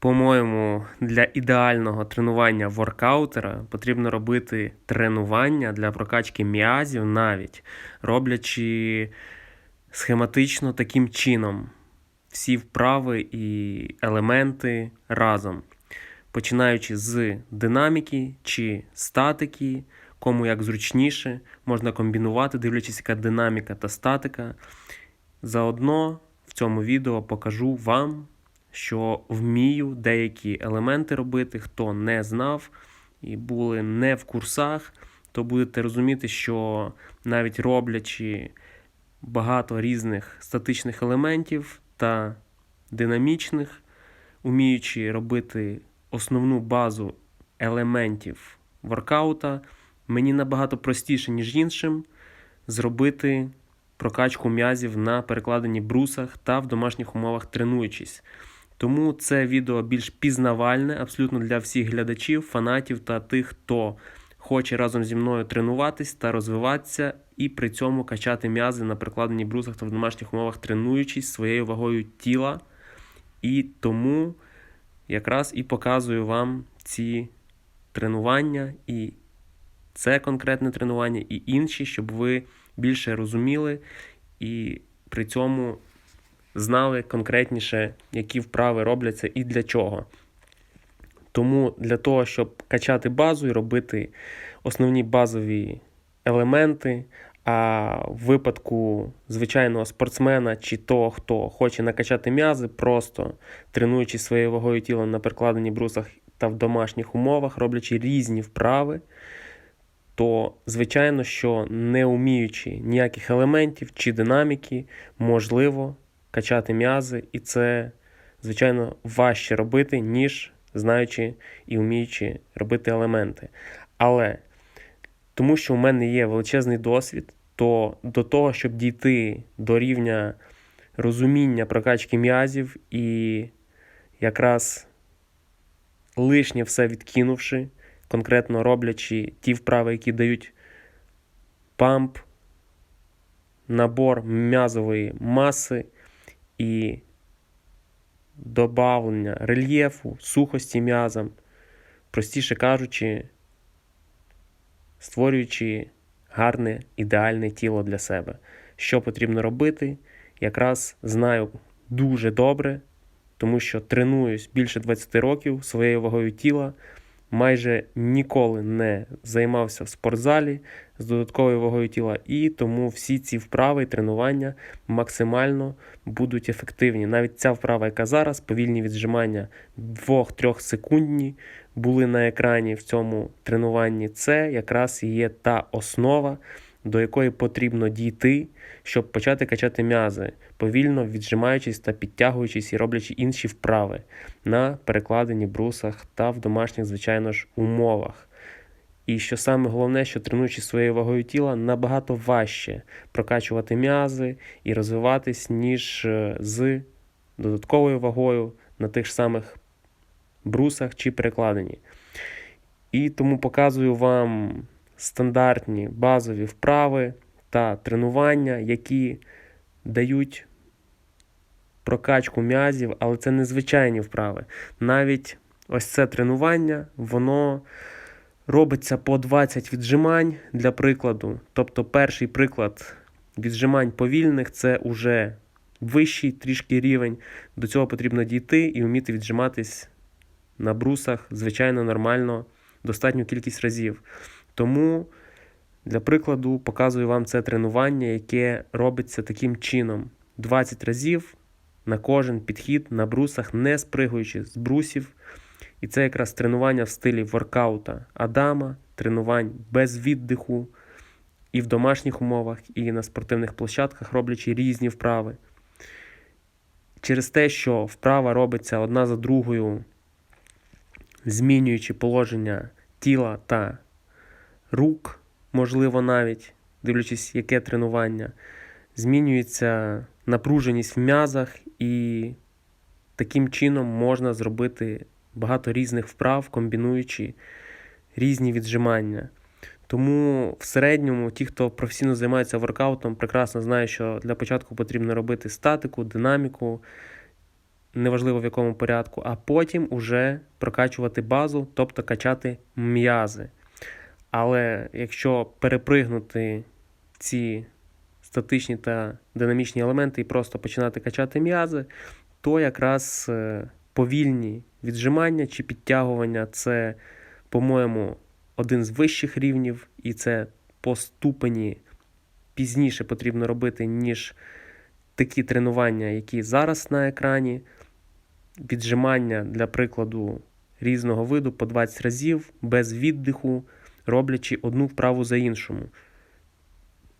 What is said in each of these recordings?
По-моєму, для ідеального тренування воркаутера потрібно робити тренування для прокачки м'язів, навіть роблячи схематично таким чином всі вправи і елементи разом, починаючи з динаміки чи статики, кому як зручніше, можна комбінувати, дивлячись, яка динаміка та статика. Заодно в цьому відео покажу вам, що вмію деякі елементи робити, хто не знав і були не в курсах, то будете розуміти, що навіть роблячи багато різних статичних елементів та динамічних, уміючи робити основну базу елементів воркаута, мені набагато простіше, ніж іншим, зробити прокачку м'язів на перекладенні брусах та в домашніх умовах тренуючись. Тому це відео більш пізнавальне, абсолютно для всіх глядачів, фанатів та тих, хто хоче разом зі мною тренуватись та розвиватися, і при цьому качати м'язи на перекладенні брусах та в домашніх умовах, тренуючись своєю вагою тіла. І тому якраз і показую вам ці тренування, і це конкретне тренування, і інші, щоб ви більше розуміли і при цьому знали конкретніше, які вправи робляться і для чого. Тому для того, щоб качати базу і робити основні базові елементи, а в випадку звичайного спортсмена чи того, хто хоче накачати м'язи, просто тренуючи своєю вагою тіла на перекладенні брусах та в домашніх умовах, роблячи різні вправи, то звичайно, що не вміючи ніяких елементів чи динаміки, можливо качати м'язи, і це, звичайно, важче робити, ніж знаючи і вміючи робити елементи. Але тому що у мене є величезний досвід, то до того, щоб дійти до рівня розуміння прокачки м'язів і якраз лишнє все відкинувши, конкретно роблячи ті вправи, які дають памп, набор м'язової маси і добавлення рельєфу, сухості м'язам, простіше кажучи, створюючи гарне ідеальне тіло для себе. Що потрібно робити, якраз знаю дуже добре, тому що тренуюсь більше 20 років своєю вагою тіла майже ніколи не займався в спортзалі з додатковою вагою тіла, і тому всі ці вправи і тренування максимально будуть ефективні. Навіть ця вправа, яка зараз, повільні віджимання 2-3 секундні, були на екрані в цьому тренуванні. Це якраз і є та основа до якої потрібно дійти, щоб почати качати м'язи, повільно віджимаючись та підтягуючись і роблячи інші вправи на перекладенні брусах та в домашніх, звичайно ж, умовах. І що саме головне, що тренуючи своєю вагою тіла, набагато важче прокачувати м'язи і розвиватись, ніж е, з додатковою вагою на тих самих брусах чи перекладенні. І тому показую вам стандартні базові вправи та тренування, які дають прокачку м'язів, але це незвичайні вправи. Навіть ось це тренування, воно робиться по 20 віджимань для прикладу. Тобто, перший приклад віджимань повільних це уже вищий трішки рівень. До цього потрібно дійти і вміти віджиматись на брусах, звичайно, нормально, достатню кількість разів. Тому, для прикладу, показую вам це тренування, яке робиться таким чином: 20 разів на кожен підхід на брусах, не спригуючи з брусів. І це якраз тренування в стилі воркаута Адама, тренувань без віддиху і в домашніх умовах, і на спортивних площадках, роблячи різні вправи. Через те, що вправа робиться одна за другою, змінюючи положення тіла та рук, можливо, навіть, дивлячись, яке тренування, змінюється напруженість в м'язах, і таким чином можна зробити багато різних вправ, комбінуючи різні віджимання. Тому в середньому ті, хто професійно займається воркаутом, прекрасно знають, що для початку потрібно робити статику, динаміку, неважливо в якому порядку, а потім уже прокачувати базу, тобто качати м'язи. Але якщо перепригнути ці статичні та динамічні елементи і просто починати качати м'язи, то якраз е, повільні віджимання чи підтягування це, по-моєму, один з вищих рівнів, і це по ступені пізніше потрібно робити, ніж такі тренування, які зараз на екрані. Віджимання, для прикладу, різного виду по 20 разів без віддиху, роблячи одну вправу за іншому.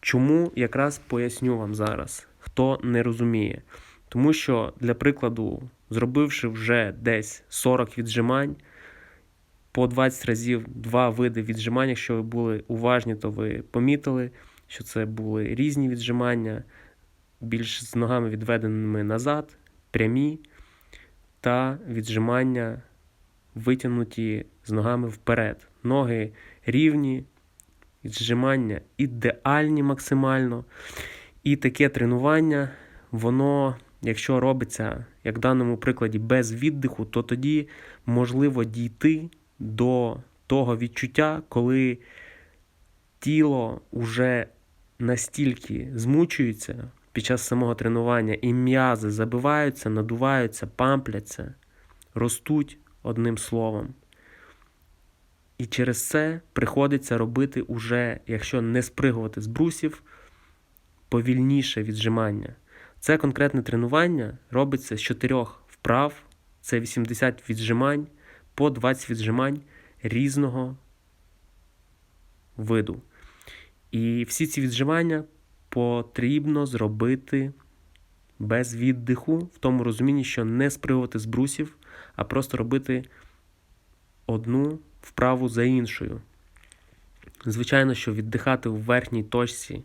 Чому якраз поясню вам зараз, хто не розуміє. Тому що, для прикладу, зробивши вже десь 40 віджимань, по 20 разів два види віджимань, якщо ви були уважні, то ви помітили, що це були різні віджимання, більш з ногами відведеними назад, прямі, та віджимання витягнуті з ногами вперед. Ноги рівні, віджимання ідеальні максимально. І таке тренування, воно, якщо робиться, як в даному прикладі, без віддиху, то тоді можливо дійти до того відчуття, коли тіло вже настільки змучується під час самого тренування, і м'язи забиваються, надуваються, пампляться, ростуть одним словом. І через це приходиться робити уже, якщо не спригувати з брусів, повільніше віджимання. Це конкретне тренування робиться з чотирьох вправ, це 80 віджимань по 20 віджимань різного виду. І всі ці віджимання потрібно зробити без віддиху, в тому розумінні, що не спригувати з брусів, а просто робити одну вправу за іншою. Звичайно, що віддихати в верхній точці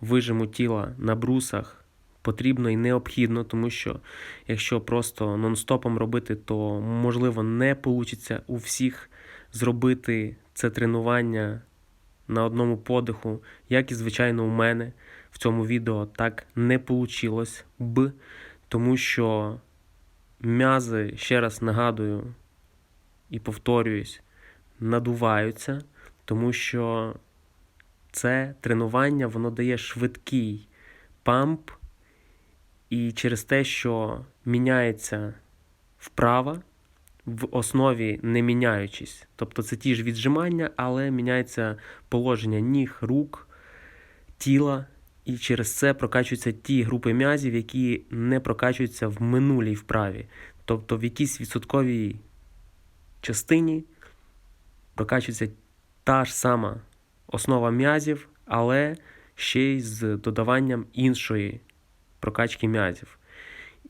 вижиму тіла на брусах потрібно і необхідно, тому що якщо просто нон-стопом робити, то можливо не вийде у всіх зробити це тренування на одному подиху, як і, звичайно, у мене в цьому відео так не вийшло б, тому що м'язи, ще раз нагадую і повторююсь, надуваються, тому що це тренування воно дає швидкий памп, і через те, що міняється вправа, в основі не міняючись. Тобто це ті ж віджимання, але міняється положення ніг, рук, тіла, і через це прокачуються ті групи м'язів, які не прокачуються в минулій вправі. Тобто в якійсь відсотковій частині прокачується та ж сама основа м'язів, але ще й з додаванням іншої прокачки м'язів.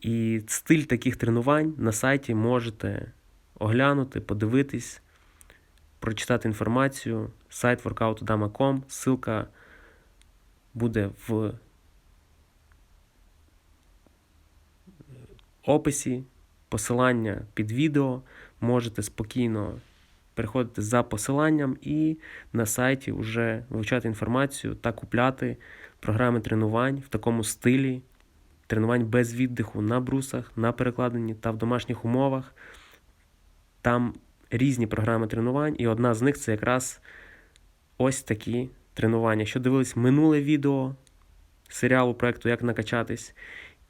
І стиль таких тренувань на сайті можете оглянути, подивитись, прочитати інформацію. Сайт workoutodama.com, ссылка буде в описі, посилання під відео. Можете спокійно переходити за посиланням і на сайті вже вивчати інформацію та купляти програми тренувань в такому стилі. Тренувань без віддиху на брусах, на перекладенні та в домашніх умовах. Там різні програми тренувань, і одна з них це якраз ось такі тренування. Що дивились минуле відео серіалу проєкту Як накачатись,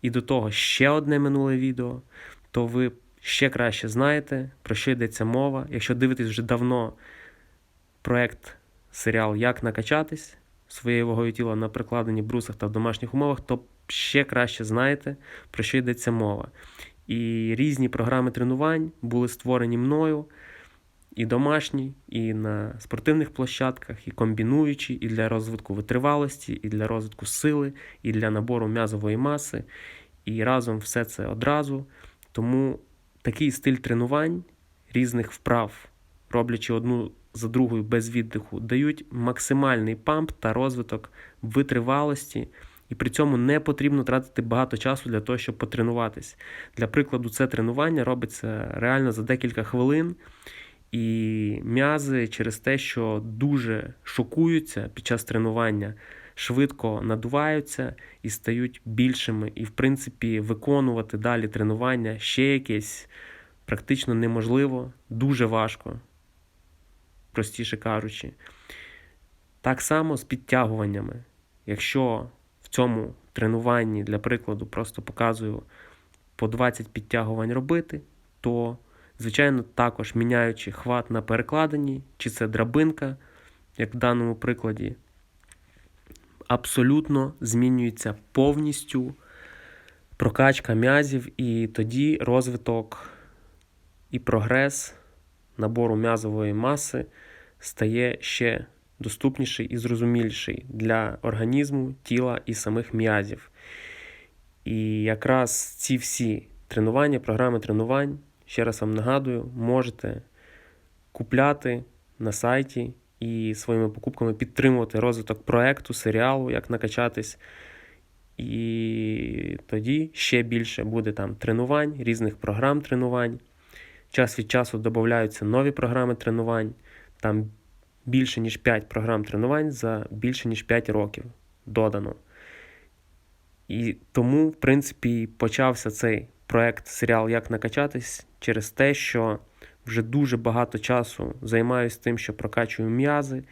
і до того ще одне минуле відео, то ви ще краще знаєте, про що йдеться мова. Якщо дивитесь вже давно проєкт серіал Як накачатись своєю вагою тіла на прикладенні брусах та в домашніх умовах, то ще краще знаєте, про що йдеться мова. І різні програми тренувань були створені мною і домашні, і на спортивних площадках, і комбінуючі, і для розвитку витривалості, і для розвитку сили, і для набору м'язової маси. І разом все це одразу. Тому такий стиль тренувань різних вправ, роблячи одну за другою без віддиху, дають максимальний памп та розвиток витривалості. І при цьому не потрібно тратити багато часу для того, щоб потренуватись. Для прикладу, це тренування робиться реально за декілька хвилин. І м'язи через те, що дуже шокуються під час тренування швидко надуваються і стають більшими. І, в принципі, виконувати далі тренування ще якесь практично неможливо, дуже важко, простіше кажучи. Так само з підтягуваннями. Якщо в цьому тренуванні, для прикладу, просто показую по 20 підтягувань робити, то, звичайно, також міняючи хват на перекладині, чи це драбинка, як в даному прикладі, абсолютно змінюється повністю прокачка м'язів, і тоді розвиток і прогрес набору м'язової маси стає ще доступніший і зрозуміліший для організму, тіла і самих м'язів. І якраз ці всі тренування, програми тренувань, ще раз вам нагадую, можете купляти на сайті і своїми покупками підтримувати розвиток проекту, серіалу, як накачатись. І тоді ще більше буде там тренувань, різних програм тренувань. Час від часу додаються нові програми тренувань. Там більше ніж 5 програм тренувань за більше ніж 5 років додано. І тому, в принципі, почався цей проект серіал Як накачатись через те, що вже дуже багато часу займаюся тим, що прокачую м'язи.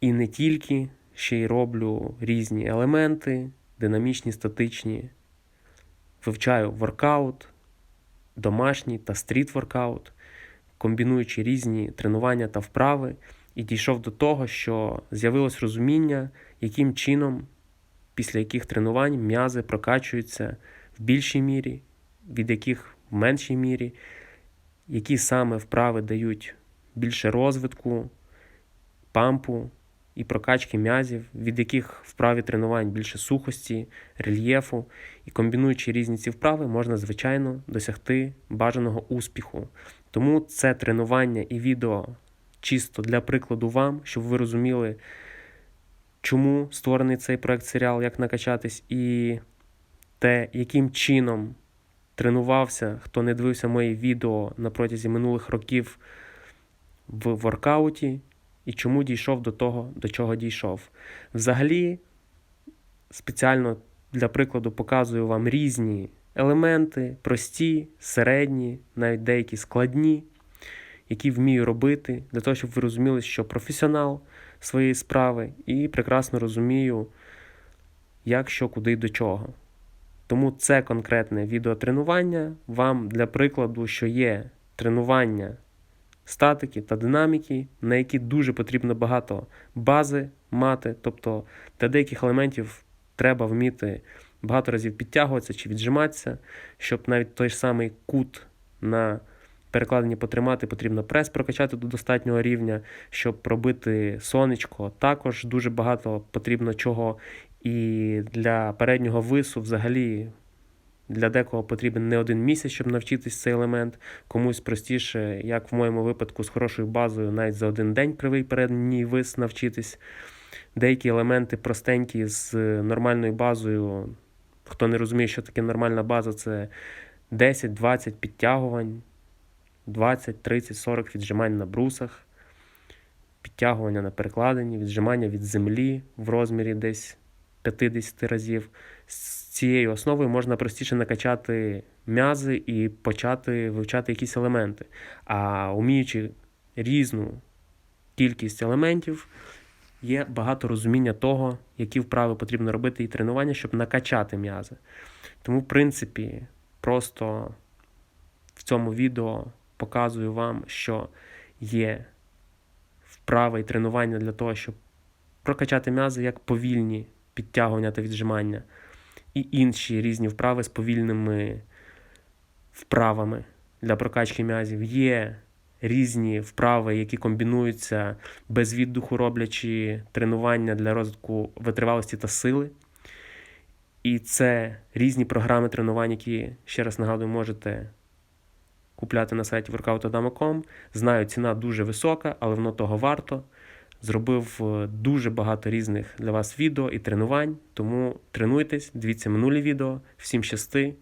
І не тільки, ще й роблю різні елементи, динамічні, статичні. Вивчаю воркаут, домашній та стріт-воркаут, комбінуючи різні тренування та вправи, і дійшов до того, що з'явилось розуміння, яким чином, після яких тренувань м'язи прокачуються в більшій мірі, від яких в меншій мірі, які саме вправи дають більше розвитку, пампу і прокачки м'язів, від яких вправі тренувань більше сухості, рельєфу, і комбінуючи різні ці вправи, можна, звичайно, досягти бажаного успіху. Тому це тренування і відео чисто для прикладу вам, щоб ви розуміли, чому створений цей проект серіал, як накачатись, і те, яким чином тренувався, хто не дивився мої відео на протязі минулих років в воркауті, і чому дійшов до того, до чого дійшов. Взагалі, спеціально для прикладу показую вам різні елементи, прості, середні, навіть деякі складні, які вмію робити, для того, щоб ви розуміли, що професіонал своєї справи і прекрасно розумію, як що, куди до чого. Тому це конкретне відеотренування вам для прикладу, що є тренування статики та динаміки, на які дуже потрібно багато бази мати. Тобто для деяких елементів треба вміти багато разів підтягуватися чи віджиматися, щоб навіть той ж самий кут на перекладенні потримати, потрібно прес прокачати до достатнього рівня, щоб пробити сонечко. Також дуже багато потрібно чого. І для переднього вису взагалі. Для декого потрібен не один місяць, щоб навчитись цей елемент. Комусь простіше, як в моєму випадку, з хорошою базою, навіть за один день кривий передній вис навчитись. Деякі елементи простенькі з нормальною базою. Хто не розуміє, що таке нормальна база, це 10-20 підтягувань, 20, 30, 40 віджимань на брусах, підтягування на перекладині, віджимання від землі в розмірі десь 50 разів. З цією основою можна простіше накачати м'язи і почати вивчати якісь елементи. А уміючи різну кількість елементів, є багато розуміння того, які вправи потрібно робити і тренування, щоб накачати м'язи. Тому, в принципі, просто в цьому відео показую вам, що є вправи і тренування для того, щоб прокачати м'язи як повільні підтягування та віджимання, і інші різні вправи з повільними вправами для прокачки м'язів. Є різні вправи, які комбінуються без віддуху, роблячи тренування для розвитку витривалості та сили. І це різні програми тренувань, які, ще раз нагадую, можете купляти на сайті workout.com. Знаю, ціна дуже висока, але воно того варто. Зробив е, дуже багато різних для вас відео і тренувань. Тому тренуйтесь, дивіться минулі відео. Всім щасти!